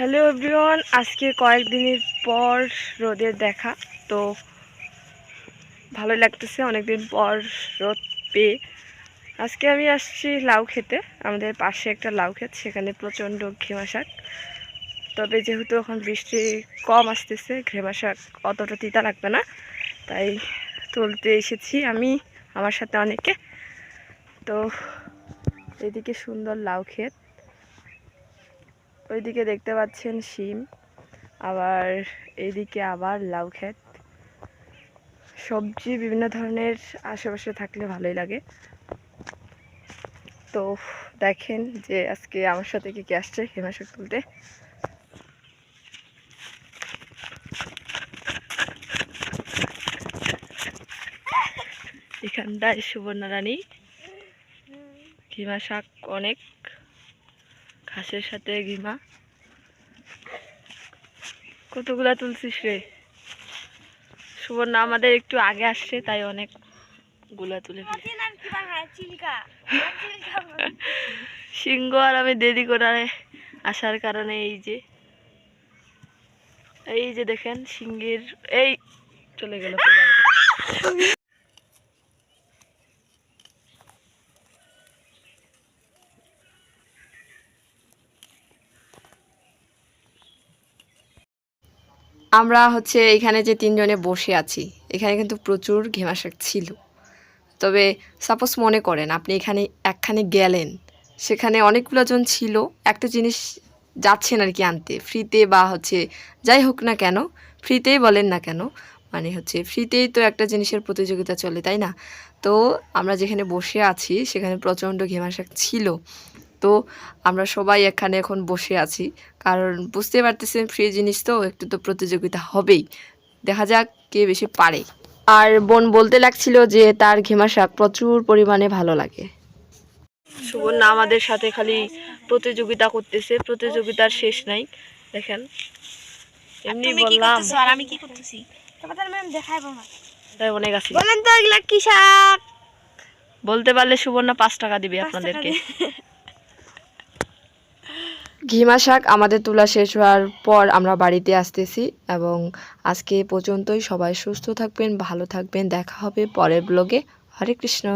Hello everyone আজকে কয়েকদিনের পর রোদের দেখা, তো ভালোই লাগতেছে অনেকদিন পর রোদ পেয়ে। আজকে আমি আসছি লাউ খেতে, আমাদের পাশে একটা লাউ ক্ষেত, সেখানে প্রচণ্ড ঘেমা শাক। তবে যেহেতু এখন বৃষ্টি কম আসতেছে, ঘেমা শাক অতটা তিতা লাগবে না, তাই তুলতে এসেছি আমি, আমার সাথে অনেকে। তো এদিকে সুন্দর লাউ ক্ষেত। ওইদিকে দেখতে পাচ্ছেন শিম, আবার এইদিকে আবার লাউ ক্ষেত। সবজি বিভিন্ন ধরনের আশেপাশে থাকলে ভালোই লাগে। তো দেখেন যে আজকে আমার সাথে কি কি আসছে হেমাশক তুলতে। এখানটায় সুবর্ণা রানী। ঘিমা শাক অনেক ঘাসের সাথে ঘিমা কতগুলা তুলছিস রে? সুবর্ণা আমাদের একটু আগে আসছে তাই অনেকগুলা তুলে সিংহ আর আমি দেরি করে আসার কারণে এই যে এই যে দেখেন সিংহের এই চলে গেল আমরা হচ্ছে এখানে যে তিনজনে বসে আছি, এখানে কিন্তু প্রচুর ঘেমা শাক ছিল। তবে সাপোজ মনে করেন আপনি এখানে একখানে গেলেন, সেখানে অনেকগুলো জন ছিল, একটা জিনিস যাচ্ছেন আর কি আনতে ফ্রিতে বা হচ্ছে যাই হোক না কেন ফ্রিতেই বলেন না কেন মানে হচ্ছে ফ্রিতেই তো একটা জিনিসের প্রতিযোগিতা চলে, তাই না? তো আমরা যেখানে বসে আছি, সেখানে প্রচণ্ড ঘেমা শাক ছিল। তো আমরা সবাই এখানে এখন বসে আছি। কারণ বুঝতে পারতেছেন ফ্রি জিনিস তো একটু তো প্রতিযোগিতা হবেই। দেখা যাক কে বেশি পারে। আর বোন বলতে লাগছিল যে তার ঘেমা শাক প্রচুর পরিমাণে ভালো লাগে। সুবর্ণা আমাদের সাথে খালি প্রতিযোগিতা করতেছে প্রতিযোগিতার শেষ নাই দেখেন। এমনি বললাম। আর আমি কি করতেছি? তোমাদের ম্যাম দেখাইবো না তাই অনেক আছে। বলেন তো এগুলা কি শাক? বলতে পারলে সুবর্ণা পাঁচ টাকা দিবে আপনাদেরকে। ঘিমা শাক আমাদের তোলা শেষ হওয়ার পর আমরা বাড়িতে আসতেছি এবং আজকে পর্যন্তই। সবাই সুস্থ থাকবেন, ভালো থাকবেন। দেখা হবে পরের ব্লগে হরে কৃষ্ণ।